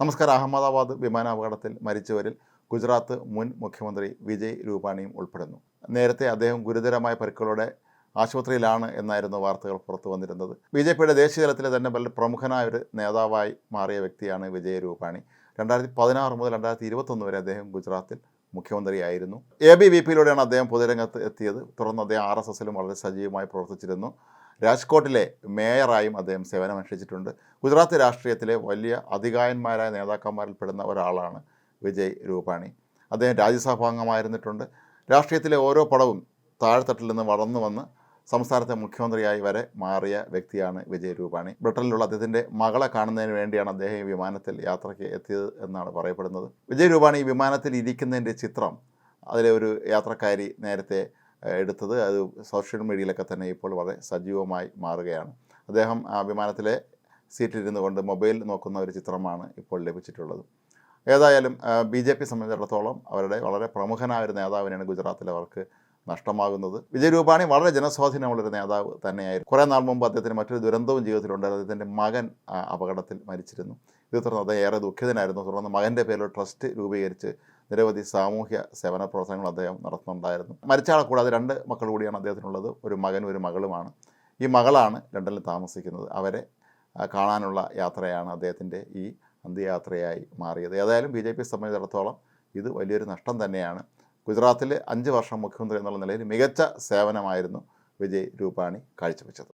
നമസ്കാരം. അഹമ്മദാബാദ് വിമാനാപകടത്തിൽ മരിച്ചവരിൽ ഗുജറാത്ത് മുൻ മുഖ്യമന്ത്രി വിജയ് രൂപാണിയും ഉൾപ്പെടുന്നു. നേരത്തെ അദ്ദേഹം ഗുരുതരമായ പരിക്കുകളോടെ ആശുപത്രിയിലാണ് എന്നായിരുന്നു വാർത്തകൾ പുറത്തു വന്നിരുന്നത്. ബി ജെ പിയുടെ ദേശീയ തലത്തിലെ തന്നെ വളരെ പ്രമുഖനായ ഒരു നേതാവായി മാറിയ വ്യക്തിയാണ് വിജയ് രൂപാണി. രണ്ടായിരത്തി പതിനാറ് മുതൽ രണ്ടായിരത്തി ഇരുപത്തൊന്ന് വരെ അദ്ദേഹം ഗുജറാത്തിൽ മുഖ്യമന്ത്രിയായിരുന്നു. എ ബി വി പിയിലൂടെയാണ് അദ്ദേഹം പൊതുരംഗത്ത് എത്തിയത്. തുടർന്ന് അദ്ദേഹം ആർ എസ് എസിലും വളരെ സജീവമായി പ്രവർത്തിച്ചിരുന്നു. രാജ്കോട്ടിലെ മേയറായും അദ്ദേഹം സേവനമനുഷ്ഠിച്ചിട്ടുണ്ട്. ഗുജറാത്ത് രാഷ്ട്രീയത്തിലെ വലിയ അധികായന്മാരായ നേതാക്കന്മാരിൽ പെടുന്ന ഒരാളാണ് വിജയ് രൂപാണി. അദ്ദേഹം രാജ്യസഭാംഗമായിരുന്നിട്ടുണ്ട്. രാഷ്ട്രീയത്തിലെ ഓരോ പടവും താഴെത്തട്ടിൽ നിന്ന് വളർന്നു വന്ന് സംസ്ഥാനത്തെ മുഖ്യമന്ത്രിയായി വരെ മാറിയ വ്യക്തിയാണ് വിജയ് രൂപാണി. ബ്രിട്ടനിലുള്ള അദ്ദേഹത്തിന്റെ മകളെ കാണുന്നതിന് വേണ്ടിയാണ് അദ്ദേഹം ഈ വിമാനത്തിൽ യാത്രയ്ക്ക് എത്തിയത് എന്നാണ് പറയപ്പെടുന്നത്. വിജയ് രൂപാണി ഈ വിമാനത്തിൽ ഇരിക്കുന്നതിന്റെ ചിത്രം അതിലെ ഒരു യാത്രക്കാരി നേരത്തെ എടുത്തത്. അത് സോഷ്യൽ മീഡിയയിലൊക്കെ തന്നെ ഇപ്പോൾ വളരെ സജീവമായി മാറുകയാണ്. അദ്ദേഹം ആ വിമാനത്തിലെ സീറ്റിലിരുന്നു കൊണ്ട് മൊബൈൽ നോക്കുന്ന ഒരു ചിത്രമാണ് ഇപ്പോൾ ലഭിച്ചിട്ടുള്ളത്. ഏതായാലും ബി ജെ പി സംബന്ധിച്ചിടത്തോളം അവരുടെ വളരെ പ്രമുഖനായ ഒരു നേതാവിനെയാണ് ഗുജറാത്തിൽ അവർക്ക് നഷ്ടമാകുന്നത്. വിജയ് രൂപാണി വളരെ ജനസ്വാധീനമുള്ളൊരു നേതാവ് തന്നെയായിരുന്നു. കുറേ നാൾ മുമ്പ് അദ്ദേഹത്തിന് മറ്റൊരു ദുരന്തവും ജീവിതത്തിലുണ്ടായിരുന്നു അദ്ദേഹത്തിന്റെ മകൻ അപകടത്തിൽ മരിച്ചിരുന്നു. ഇത് തുടർന്ന് അദ്ദേഹം ഏറെ ദുഃഖിതനായിരുന്നു. തുടർന്ന് മകന്റെ പേരിൽ ട്രസ്റ്റ് രൂപീകരിച്ച് നിരവധി സാമൂഹ്യ സേവന പ്രവർത്തനങ്ങൾ അദ്ദേഹം നടത്തുന്നുണ്ടായിരുന്നു. മരിച്ചാളെ കൂടാതെ രണ്ട് മക്കൾ കൂടിയാണ് അദ്ദേഹത്തിനുള്ളത്. ഒരു മകനും ഒരു മകളുമാണ്. ഈ മകളാണ് ലണ്ടനിൽ താമസിക്കുന്നത്. അവരെ കാണാനുള്ള യാത്രയാണ് അദ്ദേഹത്തിന്റെ ഈ അന്ത്യയാത്രയായി മാറിയത്. ഏതായാലും ബി ജെ പി സംബന്ധിച്ചിടത്തോളം ഇത് വലിയൊരു നഷ്ടം തന്നെയാണ്. ഗുജറാത്തിലെ അഞ്ച് വർഷം മുഖ്യമന്ത്രി എന്നുള്ള നിലയിൽ മികച്ച സേവനമായിരുന്നു വിജയ് രൂപാണി കാഴ്ചവെച്ചത്.